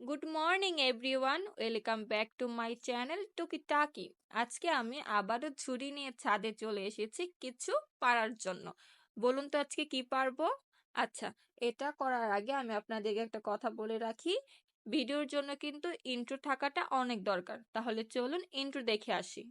Good morning, everyone. Welcome back to my channel Tukitaki. আজকে আমি আবারও ছুরি নিয়ে ছাদে চলে এসেছি কিছু পারার জন্য। বলুন তো আজকে কি পারব? আচ্ছা এটা করার আগে আমি আপনাদেরকে একটা কথা বলে রাখি। ভিডিওর জন্য কিন্তু ইন্ট্রো থাকাটা অনেক দরকার। তাহলে চলুন ইন্ট্রো দেখে আসি।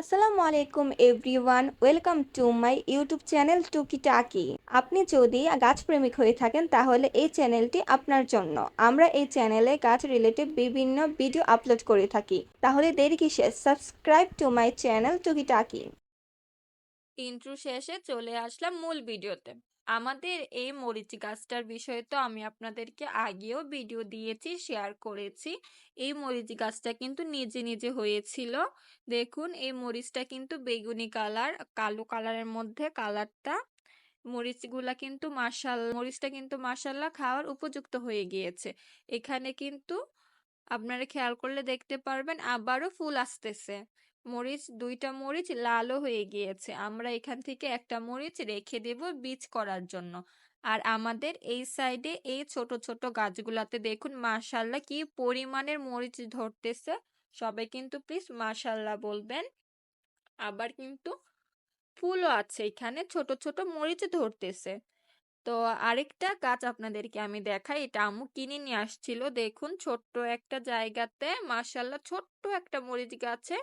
আসসালামু আলাইকুম everyone, welcome to my YouTube channel Tukitaki. আপনি যদি গাছপ্রেমিক হয়ে থাকেন, তাহলে এই চ্যানেলটি আপনার জন্য। আমরা এই চ্যানেলে গাছ রিলেটেড বিভিন্ন ভিডিও আপলোড করে থাকি। তাহলে দেরি কিসে? সাবস্ক্রাইব টু মাই চ্যানেল টুকি টাকি। ইন্ট্রু শেষে চলে আসলাম মূল ভিডিওতে আমাদের এই মরিচ গাছটার বিষয়ে তো আমি আপনাদেরকে আগেও ভিডিও দিয়েছি, শেয়ার করেছি। এই মরিচ গাছটা কিন্তু নিজে নিজে হয়েছিল। দেখুন, এই মরিচটা কিন্তু বেগুনি কালার, কালো কালারের মধ্যে কালারটা। মরিচগুলা কিন্তু মাসাল মরিচটা কিন্তু মাসাল্লাহ খাওয়ার উপযুক্ত হয়ে গিয়েছে। এখানে কিন্তু আপনারা খেয়াল করলে দেখতে পারবেন আবারও ফুল আসতেছে। মরিচ, দুইটা মরিচ লালও হয়ে গিয়েছে। আমরা এখান থেকে একটা মরিচ রেখে দেব বীজ করার জন্য। আর আমাদের এই সাইডে এই ছোট ছোট গাছগুলাতে দেখুন, মাশাল্লাহ কি পরিমাণের মরিচ ধরতেছে। সবাই কিন্তু প্লিজ মাশাল্লাহ বলবেন। আবার কিন্তু ফুলও আছে এখানে, ছোট ছোট মরিচ ধরতেছে। তো আরেকটা গাছ আপনাদেরকে আমি দেখাই, এটা আম্মু কিনে নিয়ে আসছিল। দেখুন, ছোট্ট একটা জায়গাতে, মাশাল্লাহ ছোট্ট একটা মরিচ গাছে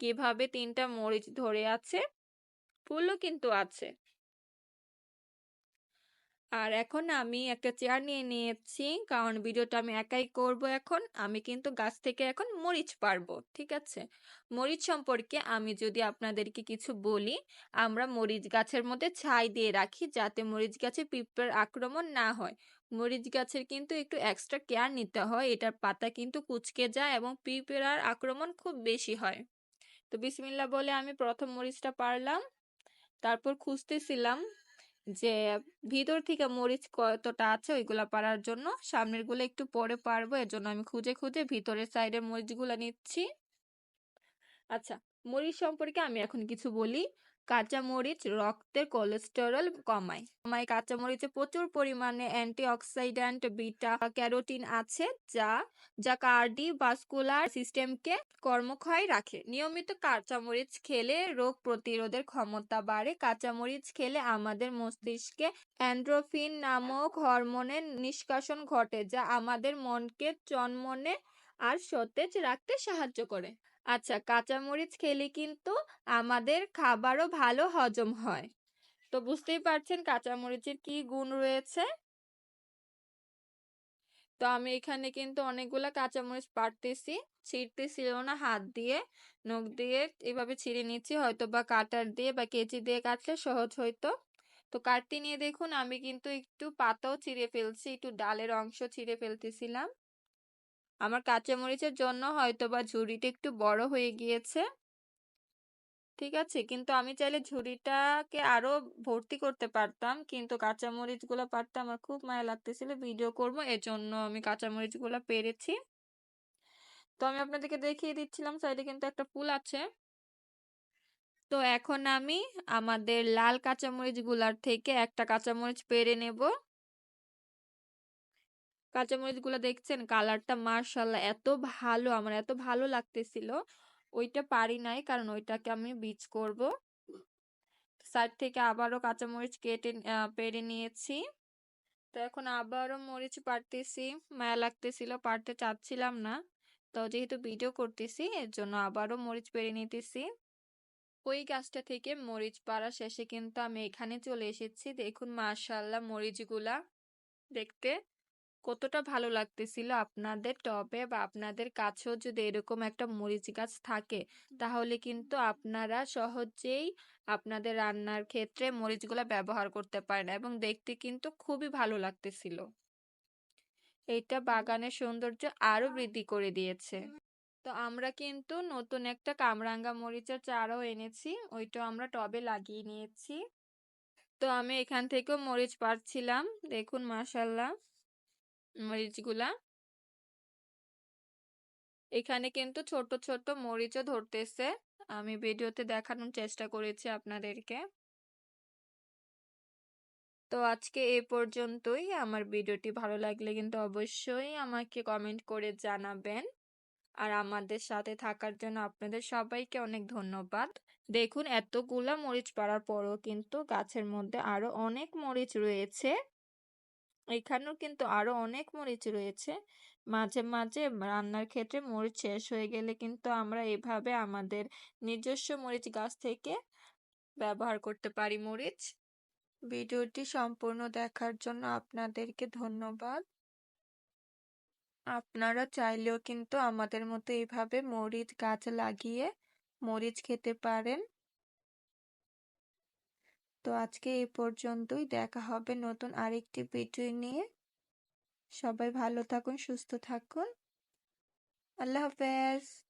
কীভাবে তিনটা মরিচ ধরে আছে? ফুলও কিন্তু আছে। আর এখন আমি একটা চেয়ার নিয়ে নিয়েছি, কারণ ভিডিওটা আমি একাই করব এখন। আমি কিন্তু গাছ থেকে এখন মরিচ পারব ঠিক আছে? মরিচ সম্পর্কে আমি যদি আপনাদেরকে কিছু বলি, আমরা মরিচ গাছের মধ্যে ছাই দিয়ে রাখি যাতে মরিচ গাছে পিঁপড়ার আক্রমণ না হয়। মরিচ গাছের কিন্তু একটু এক্সট্রা কেয়ার নিতে হয়, এটার পাতা কিন্তু কুচকে যায় এবং পিঁপড়ার আক্রমণ খুব বেশি হয়। বিসমিল্লা বলে আমি প্রথম মরিচটা পারলাম। তারপর খুঁজতেছিলাম যে ভিতর থেকে মরিচ কতটা আছে ওইগুলা পারার জন্য। সামনেরগুলো একটু পরে পারব, এর জন্য আমি খুঁজে খুঁজে ভিতরের সাইডের মরিচগুলো নিচ্ছি। আচ্ছা মরিচ সম্পর্কে আমি এখন কিছু বলি। কাঁচা মরিচ রক্তের কোলেস্টেরল কমায়। কমায় কাঁচা মরিচে প্রচুর পরিমাণে অ্যান্টিঅক্সিডেন্ট বিটা ক্যারোটিন আছে যা যা কার্ডিওভাস্কুলার সিস্টেমকে কর্মক্ষয় রাখে। নিয়মিত কাঁচা মরিচ খেলে রোগ প্রতিরোধের ক্ষমতা বাড়ে। কাঁচা মরিচ খেলে আমাদের মস্তিষ্কে অ্যান্ড্রোফিন নামক হরমোনের নিষ্কাশন ঘটে যা আমাদের মনকে চনমনে আর সতেজ রাখতে সাহায্য করে। আচ্ছা কাঁচামরিচ খেলে কিন্তু আমাদের খাবারও ভালো হজম হয়। তো বুঝতেই পারছেন কাঁচামরিচের কি গুণ রয়েছে? তো আমি এখানে কিন্তু অনেকগুলা কাঁচামরিচ পারতেছি ছিঁড়তেছিল না হাত দিয়ে, নখ দিয়ে এভাবে ছিঁড়ে নিচ্ছি হয়তো বা কাটার দিয়ে বা কেচি দিয়ে কাটলে সহজ হইতো। তো কাটতে নিয়ে দেখুন আমি কিন্তু একটু পাতাও ছিঁড়ে ফেলছি, একটু ডালের অংশ ছিঁড়ে ফেলতেছিলাম। আমার কাঁচামরিচের জন্য হয়তো বা ঝুড়িটা একটু বড় হয়ে গিয়েছে। ঠিক আছে, কিন্তু আমি চাইলে ঝুড়িটাকে আরও ভর্তি করতে পারতাম, কিন্তু কাঁচামরিচগুলো পারতে আমার খুব মায়া লাগতেছিল, ভিডিও করব, এজন্য আমি কাঁচামরিচগুলো পেরেছি। তো আমি আপনাদেরকে দেখিয়ে দিচ্ছিলাম, সাইডে কিন্তু একটা ফুল আছে। তো এখন আমি আমাদের লাল কাঁচামরিচগুলার থেকে একটা কাঁচামরিচ পেরে নেব। কাঁচামরিচগুলো দেখছেন? কালারটা মার্শাল্লাহ এত ভালো, আমার এত ভালো লাগতেছিল। ওইটা পারি নাই কারণ ওইটাকে আমি বীজ করব। সাইড থেকে আবারও কাঁচামরিচ কেটে পেরে নিয়েছি। তো এখন আবারও মরিচ পারতেছি মায়া লাগতেছিল পারতে চাচ্ছিলাম না। তো যেহেতু ভিডিও করতেছি, এর জন্য আবারও মরিচ পেরে নিতেছি। ওই গাছটা থেকে মরিচ পাড়া শেষে কিন্তু আমি এখানে চলে এসেছি। দেখুন মার্শাল্লাহ মরিচগুলা দেখতে। কতটা ভালো লাগতেছিল আপনাদের টবে বা আপনাদের কাছেও যদি এরকম একটা মরিচ গাছ থাকে তাহলে কিন্তু আপনারা সহজেই আপনাদের রান্নার ক্ষেত্রে মরিচগুলো ব্যবহার করতে পারেন এবং দেখতে কিন্তু খুবই ভালো লাগতেছিল। এটা বাগানের সৌন্দর্য আরও বৃদ্ধি করে দিয়েছে। তো আমরা কিন্তু নতুন একটা কামরাঙ্গা মরিচের চারাও এনেছি ওইটা আমরা টবে লাগিয়ে নিয়েছি। তো আমি এখান থেকেও মরিচ পাচ্ছিলাম দেখুন মাসাল্লাহ মরিচগুলা। এখানে কিন্তু ছোট ছোট মরিচও ধরতেছে। আমি ভিডিওতে দেখানোর চেষ্টা করেছি আপনাদেরকে। তো আজকে এ পর্যন্তই। আমার ভিডিওটি ভালো লাগলে কিন্তু অবশ্যই আমাকে কমেন্ট করে জানাবেন। আর আমাদের সাথে থাকার জন্য আপনাদের সবাইকে অনেক ধন্যবাদ। দেখুন, এতগুলা মরিচ পাড়ার পরও কিন্তু গাছের মধ্যে আরও অনেক মরিচ রয়েছে। এখানেও কিন্তু আরও অনেক মরিচ রয়েছে। মাঝে মাঝে রান্নার ক্ষেত্রে মরিচ শেষ হয়ে গেলে কিন্তু আমরা এভাবে আমাদের নিজস্ব মরিচ গাছ থেকে ব্যবহার করতে পারি মরিচ। ভিডিওটি সম্পূর্ণ দেখার জন্য আপনাদেরকে ধন্যবাদ। আপনারা চাইলেও কিন্তু আমাদের মতো এইভাবে মরিচ গাছ লাগিয়ে মরিচ খেতে পারেন। তো আজকে এই পর্যন্তই। দেখা হবে নতুন আরেকটি ভিডিও নিয়ে। সবাই ভালো থাকুন, সুস্থ থাকুন। আল্লাহ হাফেজ।